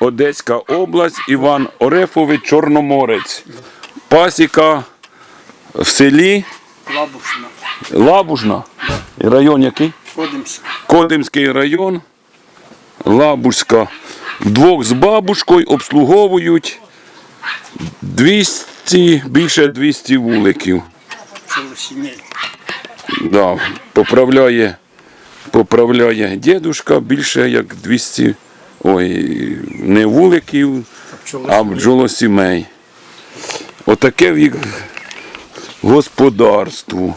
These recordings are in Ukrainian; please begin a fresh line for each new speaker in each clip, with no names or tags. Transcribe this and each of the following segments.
Одеська область, Іван Орефович Чорноморець. Пасіка в селі
Лабушна.
Лабужна. І Район який?
Ходимося.
Кодимський район, Лабузька. Вдвох з бабушкою обслуговують 200, більше 200 вуликів. Да, поправляє, поправляє дідушка більше як 200, ой, не вуликів, а бджолосімей. Отаке в їх господарство.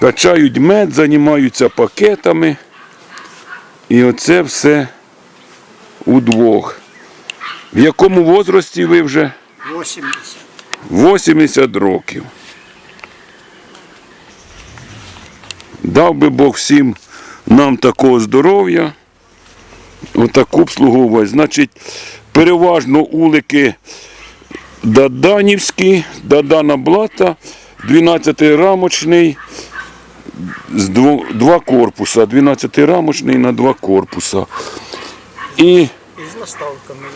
Качають мед, займаються пакетами. І оце все удвох. В якому возрасті ви вже?
80.
80 років. Дав би Бог всім нам такого здоров'я, отаку обслуговувати. Значить, переважно улики Даданівські, Дадана Блата, 12-рамочний, з дво- два корпуса, 12-рамочний на два корпуса. І
з наставками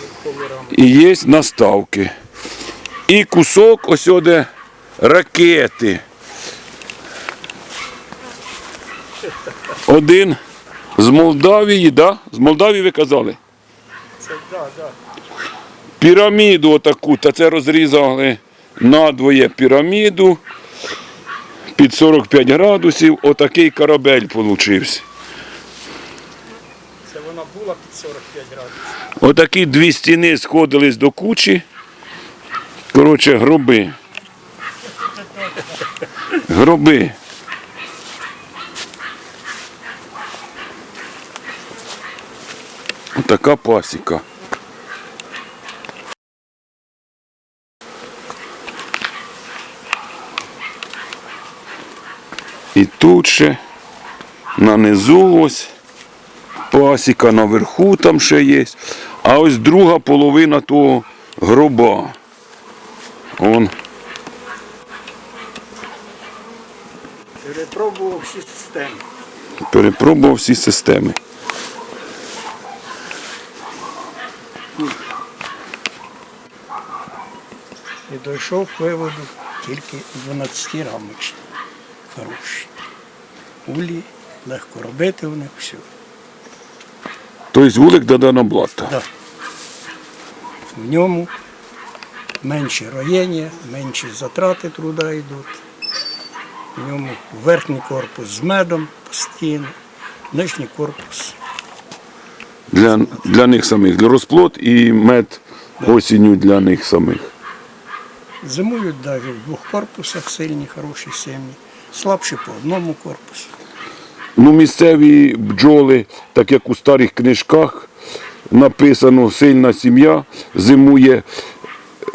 і є наставки. І кусок ось де ракети. Один з Молдавії, да? З Молдавії ви казали?
Це да, да.
Піраміду отаку, та це розрізали надвоє піраміду під 45 градусів. Отакий корабель получився.
Це вона була під 45 градусів.
Отакі дві стіни сходились до кучі. Коротше, гроби. Гроби. Отака пасіка. І тут ще на низу ось пасіка наверху там ще є. А ось друга половина того гроба. Он
Перепробував всі системи.
перепробував всі системи.
Дійшов к виводу тільки 12 рамочні. Хороші. Улі, легко робити в них все.
Тобто вулик Дадана Блата.
Да. В ньому менше роєння, менші затрати труда йдуть. В ньому верхній корпус з медом постійно, нижній корпус.
Для, для них самих. Для розплод і мед осінню для них самих.
Зимують навіть в двох корпусах сильні, хороші сім'ї, слабші по одному корпусу.
Ну, місцеві бджоли, так як у старих книжках написано, сильна сім'я зимує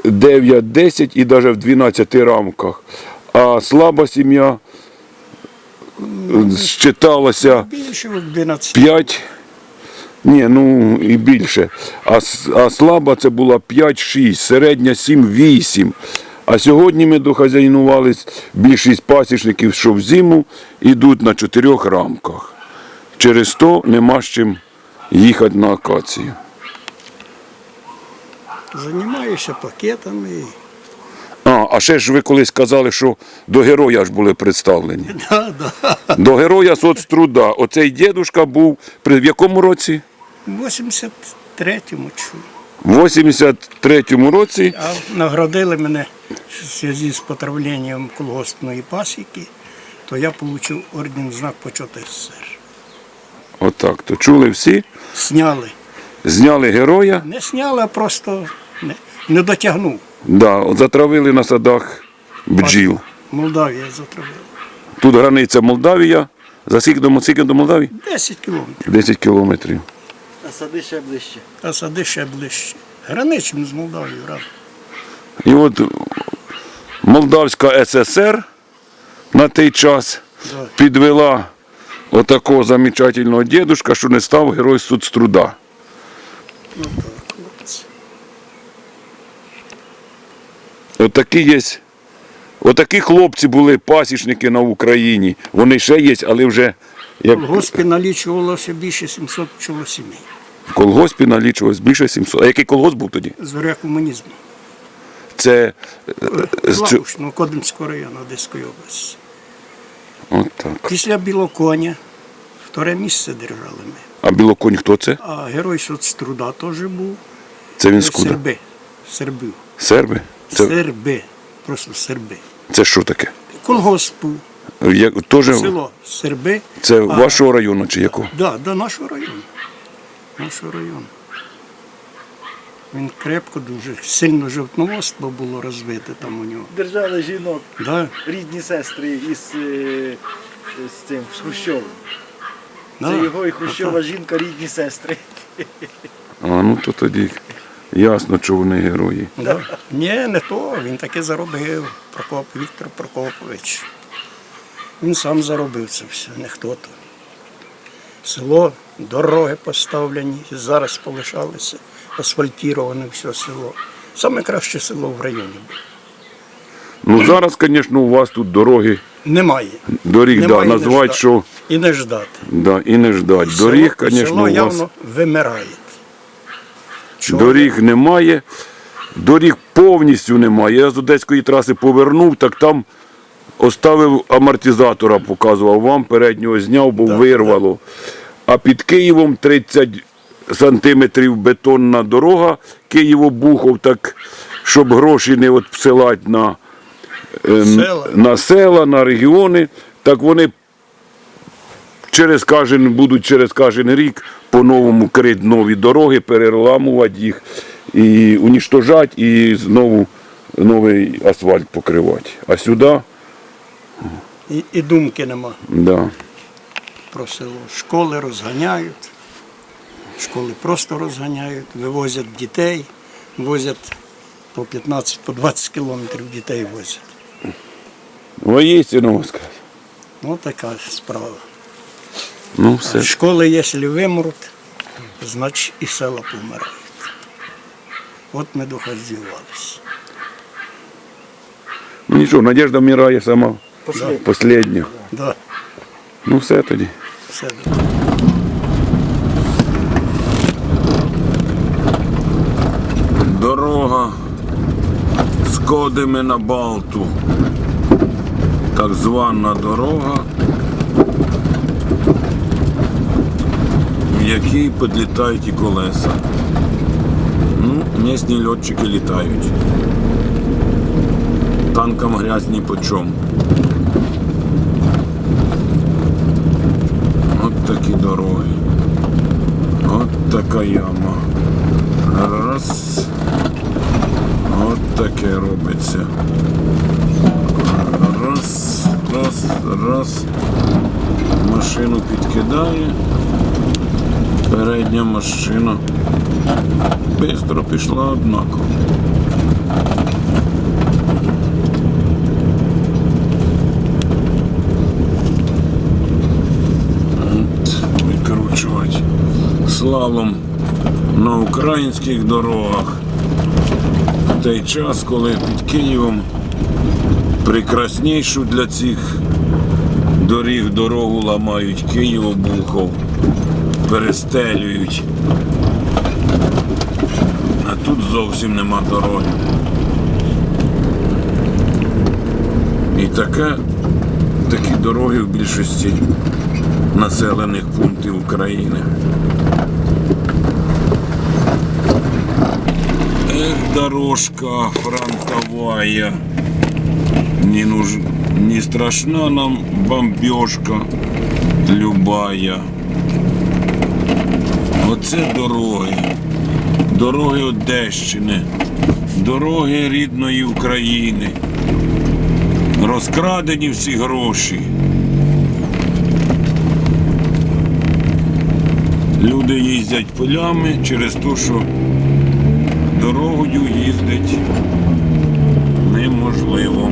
9-10 і навіть в 12 рамках. А слаба сім'я считалася
Більше від 12.
5, ні, ну і більше. А, а слаба це була 5-6, середня 7-8. А сьогодні ми дохазяйнувались, більшість пасічників, що в зиму, йдуть на чотирьох рамках. Через то нема з чим їхати на акацію.
Займаюся пакетами.
А, а ще ж ви колись казали, що до героя ж були представлені.
Да, да.
До героя соцтруда. Оцей дідушка був при в якому році?
В 83-му чую.
В 83-му році.
А наградили мене в зв'язку з потравленням колгоспної пасіки, то я отримав орден знак почоти СССР.
Отак, то чули всі.
Сняли.
Зняли героя,
Не сняли, а просто не, не дотягнув.
да, от затравили на садах бджіл.
Молдавія затравила.
Тут границя Молдавія. За скільки до, скільки до Молдавії?
10 кілометрів,
10 кілометрів.
А сади ще ближче.
а сади ще ближче. Граничимо з Молдавією разом.
І от Молдавська ССР на той час
Да.
підвела отакого замечательного дідушка, що не став герой соцтруда.
Ну так.
Отакі є. Отакі хлопці були пасічники на Україні. Вони ще є, але вже Як
В колгоспі налічувалося більше 700 чолосімей.
В колгоспі налічувалось більше 700. А який колгосп був тоді?
Зоря комунізму.
Це е, з
Кодимського району Одеської області.
От так.
Після Білоконя вторе місце держали ми.
А білоконь хто це?
А герой соцтруда теж був.
Це він скуда?
Серби. Сербів.
Серби? Це,
Серби. Просто серби.
це що таке?
Колгосп був.
Як, тоже,
Село Серби.
це
А,
вашого району чи якого?
Да, до нашого району. Нашого району. Він крепко дуже, сильно животноводство було розвите там у нього.
Держали жінок,
Да,
рідні сестри із, е, з цим, з Хрущовим.
да.
Це його і Хрущова жінка, рідні сестри.
А ну то тоді ясно, що вони герої.
Да. Ні, не то, він таки заробив. Прокоп Віктор Прокопович. Він сам заробив це все, не хто то. Село, дороги поставлені, зараз полишалися, асфальтіроване все село. Саме краще село в районі. було.
Ну зараз, звісно, у вас тут дороги,
Немає.
доріг, да,
Немає і
назвати, що
І не ждати.
да, і не ждать.
Село-
Доріг, звісно, у вас
явно вимирає. Чого?
доріг немає. Доріг повністю немає. Я з Одеської траси повернув, так там оставив амортизатора, показував вам, переднього зняв, бо
Да,
вирвало. А під Києвом 30 сантиметрів бетонна дорога, Києво-Бухов, так, щоб гроші не от всилати на, е,
Села.
на села, на регіони, так вони через кожен, будуть через кожен рік по-новому крити нові дороги, переламувати їх і уніштожати, і знову новий асфальт покривати. А сюди,
І, і думки нема
да.
Про село. Школи розганяють, школи просто розганяють, вивозять дітей, возять по 15 по 20 кілометрів дітей возять.
Воістину сказ.
Ну така справа.
Ну, все.
Школи, якщо вимруть, значить і села помирають. От ми дохазівалися.
Ну нічого, надіжда вмирає сама последня.
Да,
Ну все тоді.
все.
Дорога з Кодими на Балту. Так звана дорога, в якій підлітають і колеса. Ну, місні льотчики літають. Танкам грязні по чому. От такі дороги. От така яма. Раз. От таке робиться. Раз, раз, раз. Машину підкидає. Передня машина. Бистро пішла однаково. От, Викручувати слалом на українських дорогах. В той час, коли під Києвом прекраснішу для цих доріг дорогу ламають Києво-Бухов, перестелюють. А тут зовсім нема дороги. І таке, такі дороги в більшості населених пунктів України. Эх, дорожка фронтовая, не, нуж... не страшна нам бомбежка любая. Оце дороги. Дороги Одещини, дороги рідної України. Розкрадені всі гроші. Люди їздять полями через те, що дорогою їздить неможливо.